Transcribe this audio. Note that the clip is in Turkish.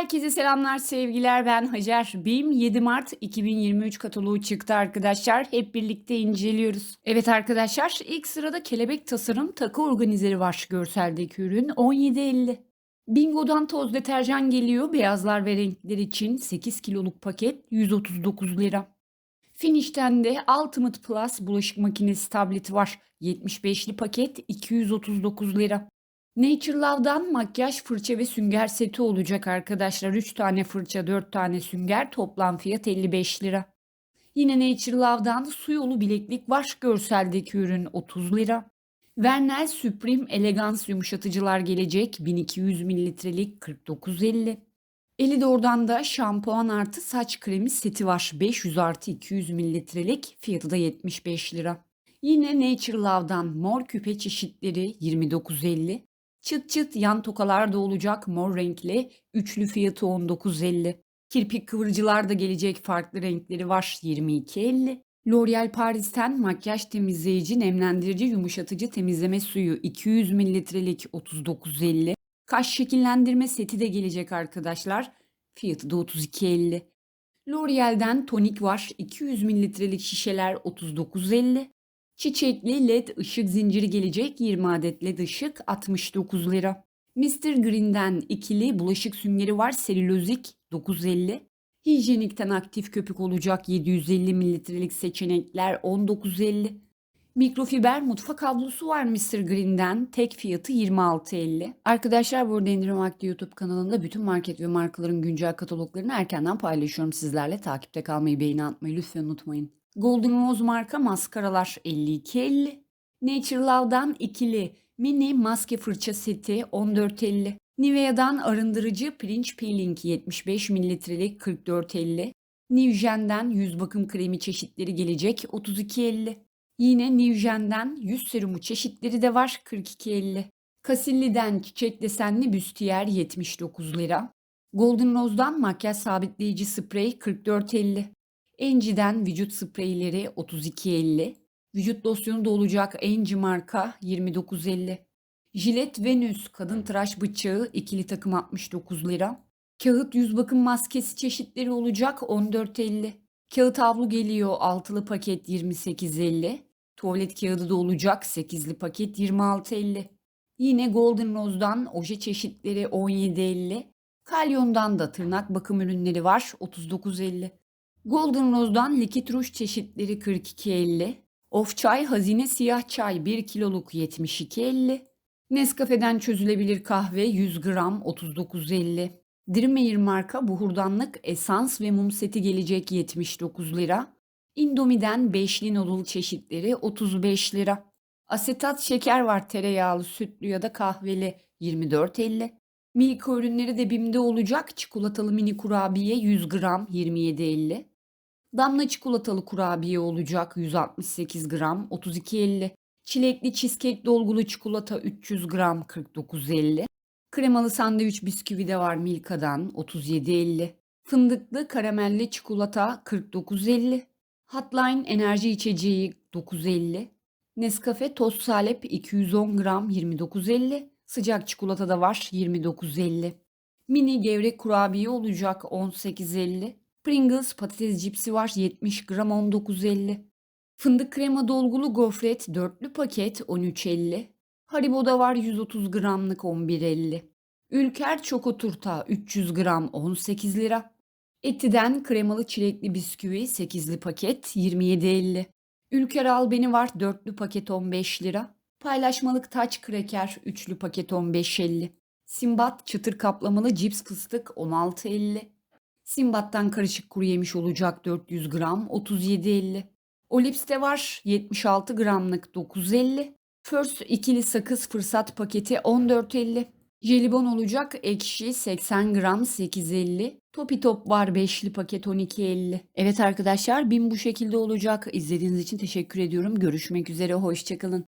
Herkese selamlar, sevgiler. Ben Hacer. BİM 7 Mart 2023 kataloğu çıktı arkadaşlar. Hep birlikte inceliyoruz. Evet arkadaşlar, ilk sırada kelebek tasarım takı organizeri var görseldeki ürün 17.50. Bingo'dan toz deterjan geliyor. Beyazlar ve renkler için 8 kiloluk paket 139 lira. Finish'ten de Ultimate Plus bulaşık makinesi tableti var. 75'li paket 239 lira. Nature Love'dan makyaj fırça ve sünger seti olacak arkadaşlar. 3 tane fırça, 4 tane sünger. Toplam fiyat 55 lira. Yine Nature Love'dan su yolu bileklik var. Görseldeki ürün 30 lira. Vernel Supreme Elegans yumuşatıcılar gelecek. 1200 mililitrelik 49.50. Elidor'dan da şampuan artı saç kremi seti var. 500 artı 200 mililitrelik. Fiyatı da 75 lira. Yine Nature Love'dan mor küpe çeşitleri 29.50. Çıt çıt yan tokalar da olacak mor renkli. Üçlü fiyatı 19.50. Kirpik kıvırcılar da gelecek farklı renkleri var 22.50. L'Oreal Paris'ten makyaj temizleyici, nemlendirici, yumuşatıcı temizleme suyu 200 mililitrelik 39.50. Kaş şekillendirme seti de gelecek arkadaşlar. Fiyatı da 32.50. L'Oreal'den tonik var. 200 mililitrelik şişeler 39.50. Çiçekli led ışık zinciri gelecek 20 adet led ışık 69 lira. Mr. Green'den ikili bulaşık süngeri var selülozik 950. Hijyenikten aktif köpük olacak 750 mililitrelik seçenekler 19.50. Mikrofiber mutfak havlusu var Mr. Green'den. Tek fiyatı 26.50. Arkadaşlar burada indirim vakti YouTube kanalında bütün market ve markaların güncel kataloglarını erkenden paylaşıyorum sizlerle. Takipte kalmayı, beğeni atmayı lütfen unutmayın. Golden Rose marka maskaralar 52.50. Nature Love'dan ikili mini maske fırça seti 14.50. Nivea'dan arındırıcı pirinç peeling 75 mililitrelik 44.50. Nivjen'den yüz bakım kremi çeşitleri gelecek 32.50. Yine Nivjen'den yüz serumu çeşitleri de var 42.50. Casilli'den çiçek desenli büstiyer 79 lira. Golden Rose'dan makyaj sabitleyici sprey 44.50. Enci'den vücut spreyleri 32.50. Vücut losyonu olacak Enci marka 29.50. Jilet Venüs kadın tıraş bıçağı ikili takım 69 lira. Kağıt yüz bakım maskesi çeşitleri olacak 14.50. Kağıt havlu geliyor altılı paket 28.50. Tuvalet kağıdı da olacak 8'li paket 26.50. Yine Golden Rose'dan oje çeşitleri 17.50. Kalyon'dan da tırnak bakım ürünleri var 39.50. Golden Rose'dan likit ruj çeşitleri 42.50. Of çay hazine siyah çay 1 kiloluk 72.50. Nescafe'den çözülebilir kahve 100 gram 39.50. Dirmeyer marka buhurdanlık esans ve mum seti gelecek 79 lira. Indomie'den beşli noodle çeşitleri 35 lira. Asetat şeker var tereyağlı, sütlü ya da kahveli 24.50. Milka ürünleri de BİM'de olacak. Çikolatalı mini kurabiye 100 gram 27.50. Damla çikolatalı kurabiye olacak 168 gram 32.50. Çilekli cheesecake dolgulu çikolata 300 gram 49.50. Kremalı sandviç bisküvi de var Milka'dan 37.50. Fındıklı karamelli çikolata 49.50. Hotline enerji içeceği 9.50. Nescafe toz salep 210 gram 29.50. Sıcak çikolata da var 29.50. Mini gevrek kurabiye olacak 18.50. Pringles patates cipsi var 70 gram 19.50. Fındık krema dolgulu gofret dörtlü paket 13.50. Haribo'da var 130 gramlık 11.50. Ülker çoko turta 300 gram 18 lira. Eti'den kremalı çilekli bisküvi 8'li paket 27.50. Ülker albeni var dörtlü paket 15 lira. Paylaşmalık taç kreker üçlü paket 15.50. Simbat çıtır kaplamalı cips fıstık 16.50. Simbat'tan karışık kuru yemiş olacak 400 gram 37.50. Olips'te var 76 gramlık 9.50. First ikili sakız fırsat paketi 14.50. Jelibon olacak ekşi 80 gram 8.50. Topi top var 5'li paket 12.50. Evet arkadaşlar BİM bu şekilde olacak. İzlediğiniz için teşekkür ediyorum. Görüşmek üzere hoşçakalın.